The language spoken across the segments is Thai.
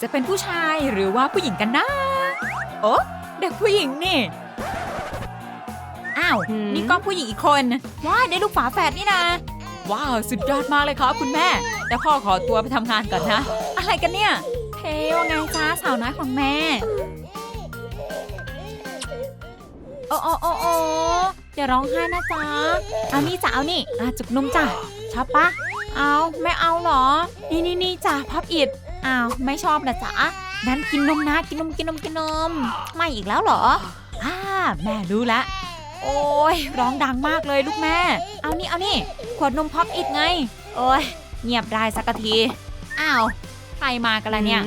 จะเป็นผู้ชายหรือว่าผู้หญิงกันนะโอ้เด็กผู้หญิงนี่ อ้าวหืมนี่ก็ผู้หญิงอีกคน ว้ายได้ลูกฝาแฝดนี่นะ ว้าว สุดยอดมากเลยครับคุณแม่ แต่พ่อขอตัวไปทำงานก่อนนะ อะไรกันเนี่ยเฮ้ว่าไงจ้าสาวน้อยของแม่ โอ้โอ้โอ้โอ้อย่าร้องไห้นะจ๊ะเอานี่จ้ะเอานี่อะจุกนมจ้ะชอบปะเอาไม่เอาเหรอ นี่นี่นี่จ้ะพับอิด อ้าวไม่ชอบนะจ๊ะงั้นกินนมนะกินนมกินนมกินนม ไม่อีกแล้วเหรออ่าแม่รู้ละ โอ้ยร้องดังมากเลยลูกแม่ เอานี่เอานี่ขวดนมพับอิดไง โอ้ยเงียบได้สักที อ้าวใครมากันล่ะเนี่ย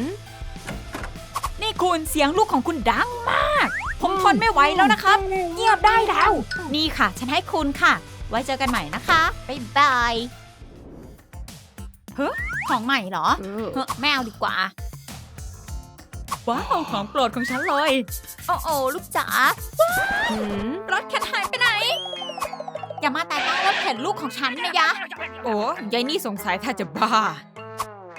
นี่คุณเสียงลูกของคุณดังมาก ผมทนไม่ไหวแล้วนะครับ เงียบได้แล้ว นี่ค่ะ ฉันให้คุณค่ะ ไว้เจอกันใหม่นะคะ บ๊ายบายเฮ้ ของใหม่เหรอเออเฮ้ไม่เอาดีกว่า ว้าว ของโปรดของฉันเลย โอ้โอ้ลูกจ๋าหืมรถเข็นหายไปไหน อย่ามาแต่ต้องรถเข็นลูกของฉันนะยะ โอ้ยายนี่สงสัยถ้าจะบ้า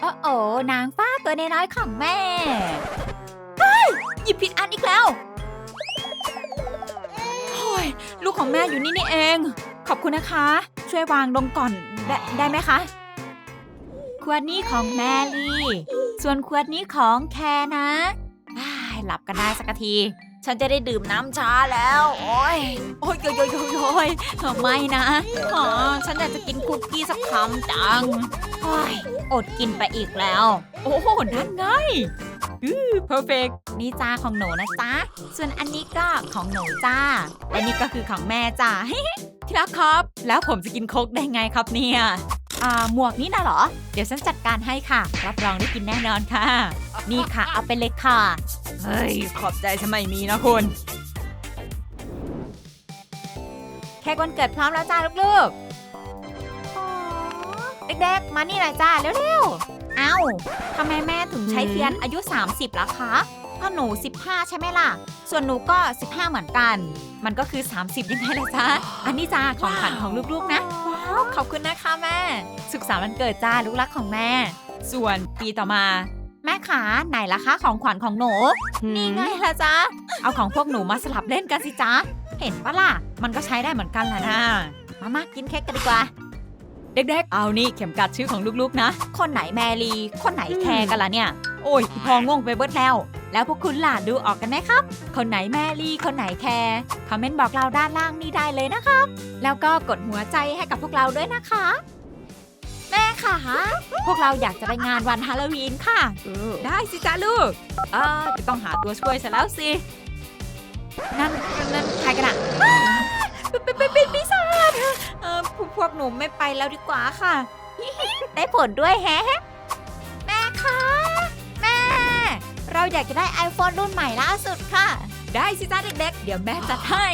โอ้โอ้นางฟ้าตัวน้อยๆของแม่เฮ้ยหยิบผิดอันอีกแล้วโอ้ยลูกของแม่อยู่นี่นี่เอง ขอบคุณนะคะ ช่วยวางลงก่อนได้ได้ไหมคะ ขวดนี้ของแมรี่ ส่วนขวดนี้ของแคร์นะอ้หลับกันได้สักที ฉันจะได้ดื่มน้ำชาแล้ว โอ้ย โอ้ยโยโยโยโยไม่นะอ๋อฉันอยากจะกินคุกกี้สักคำจัง โอ้ย อดกินไปอีกแล้ว โอ้โหนั่นไงอือเพอร์เฟกนี่จ้าของหนูนะจ๊ะ ส่วนอันนี้ก็ของหนูจ้า และนี่ก็คือของแม่จ้าที่รักครับ แล้วผมจะกินโคกได้ไงครับเนี่ย อ่าหมวกนี่นะเหรอ เดี๋ยวฉันจัดการให้ค่ะ รับรองได้กินแน่นอนค่ะ นี่ค่ะ เอาไปเลยค่ะ เฮ้ย ขอบใจฉันไม่มีนะคุณ แค่วันเกิดพร้อมแล้วจ้าลูกๆเด็กๆ มานี่หน่อยจ้าเร็วๆ เอ้าทำไมแม่ถึงใช้เทียนอายุ 30ล่ะคะก็หนู 15 ใช่ไหมล่ะ ส่วนหนูก็ 15 เหมือนกัน มันก็คือ 30 ยังไงล่ะจ๊ะ อันนี้จ้าของขวัญของลูกๆนะว้าว ขอบคุณนะคะแม่ สุขสันต์วันเกิดจ้าลูกรักของแม่ ส่วนปีต่อมา แม่ขาไหนล่ะคะของขวัญของหนู นี่ไงล่ะจ๊ะ เอาของพวกหนูมาสลับเล่นกันสิจ๊ะ เห็นปะล่ะ มันก็ใช้ได้เหมือนกันแหละนะ มามากินเค้กกันดีกว่า เด็กๆ เอานี่เข็มกัดชื่อของลูกๆนะ คนไหนแมรี่ คนไหนแคร์กันล่ะเนี่ย โอ้ยพองงไปเบิดแล้ว แล้วพวกคุณล่ะดูออกกันไหมครับ คนไหนแมรี่คนไหนแคร์คอมเมนต์บอกเราด้านล่างนี้ได้เลยนะครับ แล้วก็กดหัวใจให้กับพวกเราด้วยนะคะ แม่ค่ะพวกเราอยากจะไปงานวันฮาโลวีนค่ะเออได้สิจ้าลูกเออจะต้องหาตัวช่วยซะแล้วสินั่นนั่นใครกันอะเป็นเป็นเป็นปีศาจเออพวกพวกหนูไม่ไปแล้วดีกว่าค่ะ ได้ผลด้วยแฮะ อยากจะได้ iPhone รุ่นใหม่ล่าสุดค่ะ ได้สิจ้าเด็กๆ เดี๋ยวแม่จัดให้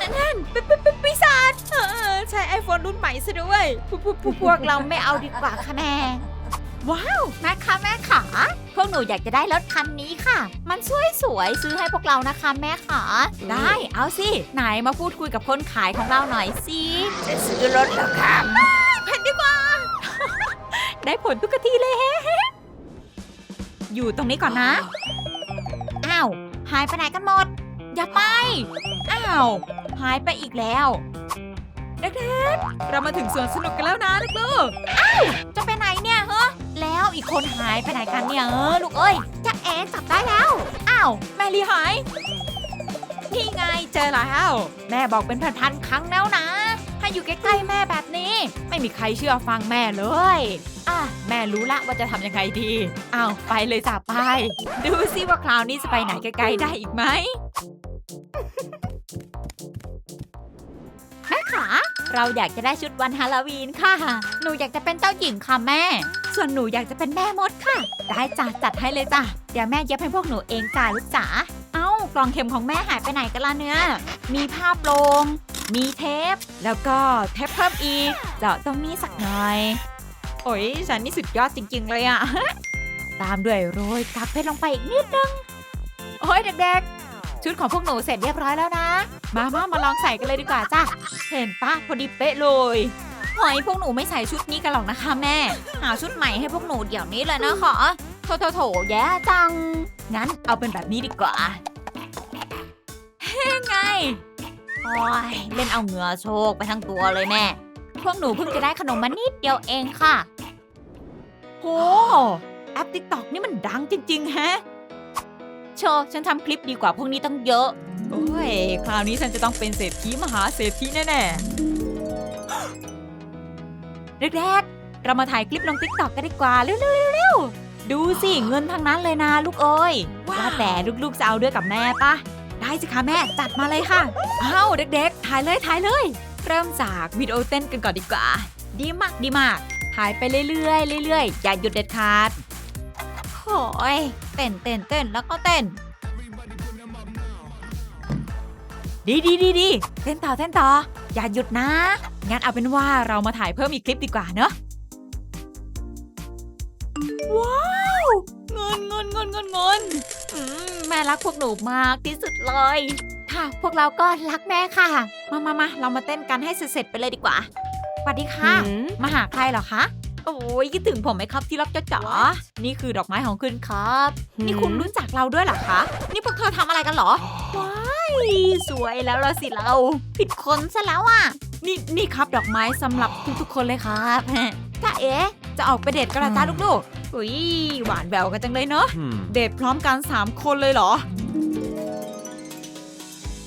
นั่นนั่นเป็นเป็นเป็นปีศาจเออใช้ iPhone รุ่นใหม่ซะด้วยพวกพวกพวกพวกเราไม่เอาดีกว่าค่ะแม่ ว้าว แม่คะแม่ขาพวกหนูอยากจะได้รถคันนี้ค่ะ มันสวยสวยๆซื้อให้พวกเรานะคะแม่ขาได้เอาสิไหนมาพูดคุยกับคนขายของเราหน่อยสิจะซื้อรถแล้วค่ะเห็นดีกว่า ได้ผลทุกทีเลยแฮะ อยู่ตรงนี้ก่อนนะ อ้าว หายไปไหนกันหมด อย่าไป อ้าว หายไปอีกแล้วเด็กๆเรามาถึงสวนสนุกกันแล้วนะลูกๆอ้าว จะไปไหนเนี่ยเฮ้แล้วอีกคนหายไปไหนกันเนี่ยเออลูกเอ้ยจักแอนจับได้แล้ว อ้าว แมรี่หาย นี่ไงเจอแล้ว แม่บอกเป็นพันๆครั้งแล้วนะให้อยู่ใกล้ๆแม่แบบนี้ ไม่มีใครเชื่อฟังแม่เลย อะแม่รู้ละว่าจะทำยังไงดีอ้าวไปเลยจ้ะไป ดูสิว่าคราวนี้จะไปไหนไกลๆได้อีกไหมแม่ขาเราอยากจะได้ชุดวันฮาโลวีนค่ะ หนูอยากจะเป็นเจ้าหญิงค่ะแม่ ส่วนหนูอยากจะเป็นแม่มดค่ะ ได้จ้ะจัดให้เลยจ้ะ เดี๋ยวแม่เย็บให้พวกหนูเองจ้ะลูกจ๋า เอ้ากล่องเข็มของแม่หายไปไหนกันล่ะเนี่ยมีผ้าโปรงมีเทป แล้วก็เทปเพิ่มอีก เจาะตรงนี้สักหน่อย โอ้ยฉันนี่สุดยอดจริง ๆ เลยอะตามด้วยโรยกากเพชรลงไปอีกนิดนึง โอ้ยเด็กๆ ชุดของพวกหนูเสร็จเรียบร้อยแล้วนะ มามามาลองใส่กันเลยดีกว่าจ้ะ เห็นปะพอดีเป๊ะเลยหอยพวกหนูไม่ใส่ชุดนี้กันหรอกนะคะแม่ หาชุดใหม่ให้พวกหนูเดี๋ยวนี้เลยนะขอโถโถโถแย่จัง งั้นเอาเป็นแบบนี้ดีกว่าเฮ้ไงโอ้ยเล่นเอาเหงื่อโชกไปทั้งตัวเลยแม่ พวกหนูเพิ่งจะได้ขนมมานิดเดียวเองค่ะ หแอปติ๊กต็อกนี่มันดังจริง ๆ แฮะ โชว์ฉันทำคลิปดีกว่าพวกนี้ต้องเยอะ โอ้ย คราวนี้ฉันจะต้องเป็นเศรษฐีมหาเศรษฐีแน่ๆแรกๆ เรามาถ่ายคลิปลงติ๊กต็อกกันดีกว่า เร็วๆๆๆดูสิ เงินทั้งนั้นเลยนะ ลูกเอ้ย ว่าแต่ลูกๆจะเอาด้วยกับแม่ปะ ได้สิคะแม่จัดมาเลยค่ะ อ้าวเด็กๆ ถ่ายเลยถ่ายเลย เริ่มจากวิดีโอเต้นกันก่อนดีกว่า ดีมากดีมาก ถ่ายไปเรื่อยๆเรื่อยๆ อย่าหยุดเด็ดขาดโอ้ยเต้นเต้นเต้นแล้วก็เต้น ดีดีดีดีเต้นต่อเต้นต่อ อย่าหยุดนะ งั้นเอาเป็นว่าเรามาถ่ายเพิ่มอีกคลิปดีกว่าเนอะว้าวเงินเงินเงินเงินเงินแม่รักพวกหนูมากที่สุดเลย ค่ะ พวกเราก็รักแม่ค่ะ มามามาเรามาเต้นกันให้เสร็จๆไปเลยดีกว่า วัสดีค่ะ มาหาใครเหรอคะ โอ้ยคิดถึงผมไหมครับที่รักจ๊ะจ๋านี่คือดอกไม้ของคุณครับ นี่คุณรู้จักเราด้วยเหรอคะ นี่พวกเธอทำอะไรกันเหรอ ว้ายสวยแล้วละสิเรา ผิดคนซะแล้วอะ นี่นี่ครับดอกไม้สำหรับทุกๆคนเลยครับจ้าเอ๋จะออกไปเดทกันเหรอจ้าลูกๆอุ้ยหวานแหววกันจังเลยเนาะ Hmm. เดทพร้อมกัน3คนเลยเหรอ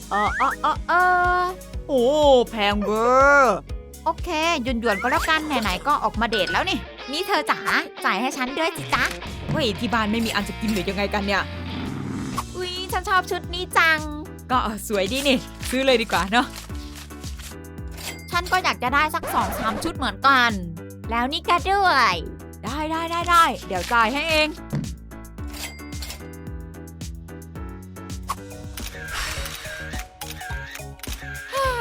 เออเออเออเออโอ้ แพงเวอร์ โอเคหยวนหยวนๆก็แล้วกันไหนๆก็ออกมาเดทแล้วนี่ นี่เธอจ๋าจ่ายให้ฉันด้วยสิจ๊ะเฮ้ยที่บ้านไม่มีอันจะกินหรือยังไงกันเนี่ยอุ้ยฉันชอบชุดนี้จัง ก็สวยดีนี่ ซื้อเลยดีกว่าเนาะฉันก็อยากจะได้สักสองสามชุดเหมือนกัน แล้วนี่ก็ด้วย ได้ได้ได้ได้เดี๋ยวจ่ายให้เอง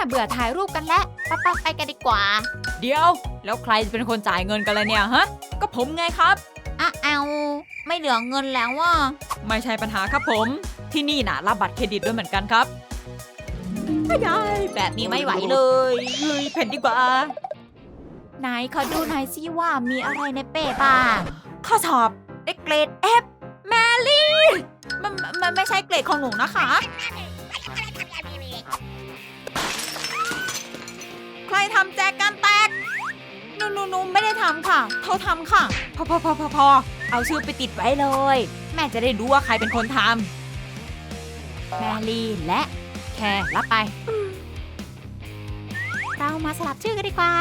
เบื่อถ่ายรูปกันแล้วไปไปไปกันดีกว่า เดี๋ยว แล้วใครจะเป็นคนจ่ายเงินกันล่ะเนี่ยฮะ ก็ผมไงครับอะเอาไม่เหลือเงินแล้วว่ะไม่ใช่ปัญหาครับผม ที่นี่นะรับบัตรเครดิตด้วยเหมือนกันครับไม่ได้แบบนี้ไม่ไหวเลยเฮ้ยเพ่นดีกว่า ไหนขอดูหน่อยสิว่ามีอะไรในเป้บ้างข้อสอบได้เกรด F แมรี่มันมันไม่ใช่เกรดของหนูนะคะ แจกันแตกหนูหนูหนูไม่ได้ทำค่ะ เขาทำค่ะ พอพอพอพอพอเอาชื่อไปติดไว้เลย แม่จะได้รู้ว่าใครเป็นคนทำแมรี่และแคร์รับไป เรามาสลับชื่อกันดีกว่า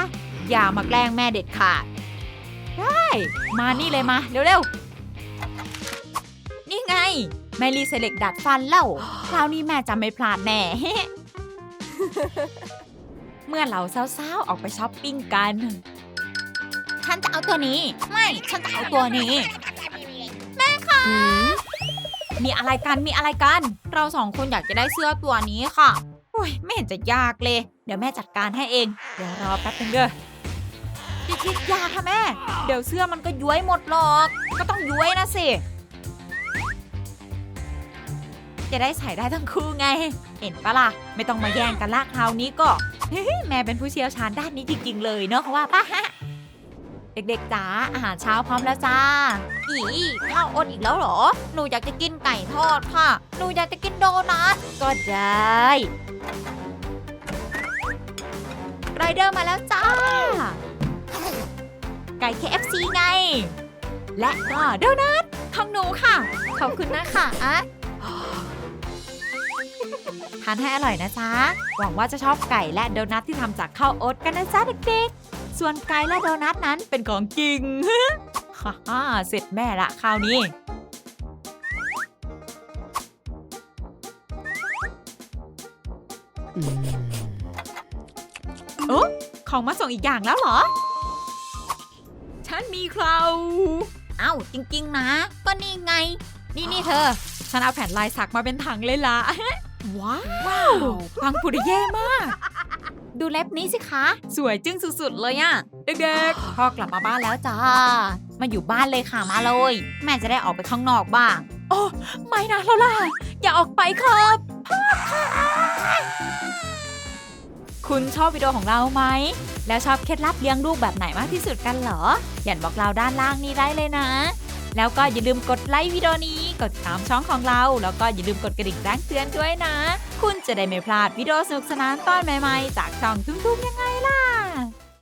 อย่ามาแกล้งแม่เด็ดขาด ได้ มานี่เลยมา เร็วๆ นี่ไง แมรี่เซเล็กดัดฟันเล่าคราวนี้แม่จะไม่พลาดแน่ เมื่อเราสาวๆออกไปช้อปปิ้งกัน ฉันจะเอาตัวนี้ ไม่ ฉันจะเอาตัวนี้ แม่คะมีอะไรกันมีอะไรกัน เราสองคนอยากจะได้เสื้อตัวนี้ค่ะโอ้ยไม่เห็นจะยากเลย เดี๋ยวแม่จัดการให้เอง เดี๋ยวรอแป๊บนึงเด้ออย่าคิดยากค่ะแม่ เดี๋ยวเสื้อมันก็ย้วยหมดหรอก ก็ต้องย้วยนะสิ จะได้ใส่ได้ทั้งคู่ไง เห็นปะล่ะ ไม่ต้องมาแย่งกันละคราวนี้ก็แม่เป็นผู้เชี่ยวชาญด้านนี้จริง ๆ เลยเนาะว่าปะฮะเด็กๆจ๋าอาหารเช้าพร้อมแล้วจ้าอีข้าวอดอีกแล้วเหรอ หนูอยากจะกินไก่ทอดค่ะ หนูอยากจะกินโดนัทก็ได้ไรเดอร์มาแล้วจ้า ไก่ KFC ไง และก็โดนัทของหนูค่ะ ขอบคุณนะคะอะ ทานให้อร่อยนะจ๊ะ หวังว่าจะชอบไก่และโดนัทที่ทำจากข้าวโอ๊ตกันนะจ๊ะเด็กๆ ส่วนไก่และโดนัทนั้นเป็นของจริงฮ่าฮ่าเสร็จแม่ละคราวนี้โอ้ของมาส่งอีกอย่างแล้วเหรอ ฉันมีเคราเอ้าจริง ๆ นะ ก็นี่ไง นี่นี่เธอ ฉันเอาแผ่นลายสักมาเป็นถังเลยล่ะ ว้าวฟังปุริเย่มาก ดูเล็บนี้สิคะ สวยจึ้งสุดๆเลยอะเด็กๆพ่อกลับมาบ้านแล้วจ้า มาอยู่บ้านเลยค่ะมาเลย แม่จะได้ออกไปข้างนอกบ้าง โอ้ไม่นะแล้วล่ะ อย่าออกไปครับพ่อค่ะคุณชอบวิดีโอของเราไหม แล้วชอบเคล็ดลับเลี้ยงลูกแบบไหนมากที่สุดกันเหรอ อย่าบอกเราด้านล่างนี้ได้เลยนะ แล้วก็อย่าลืมกดไลค์วิดีโอนี้ กดตามช่องของเรา แล้วก็อย่าลืมกดกระดิ่งแจ้งเตือนด้วยนะ คุณจะได้ไม่พลาดวิดีโอสนุกสนานตอนใหม่ๆ จากช่องทุ่งๆยังไงล่ะ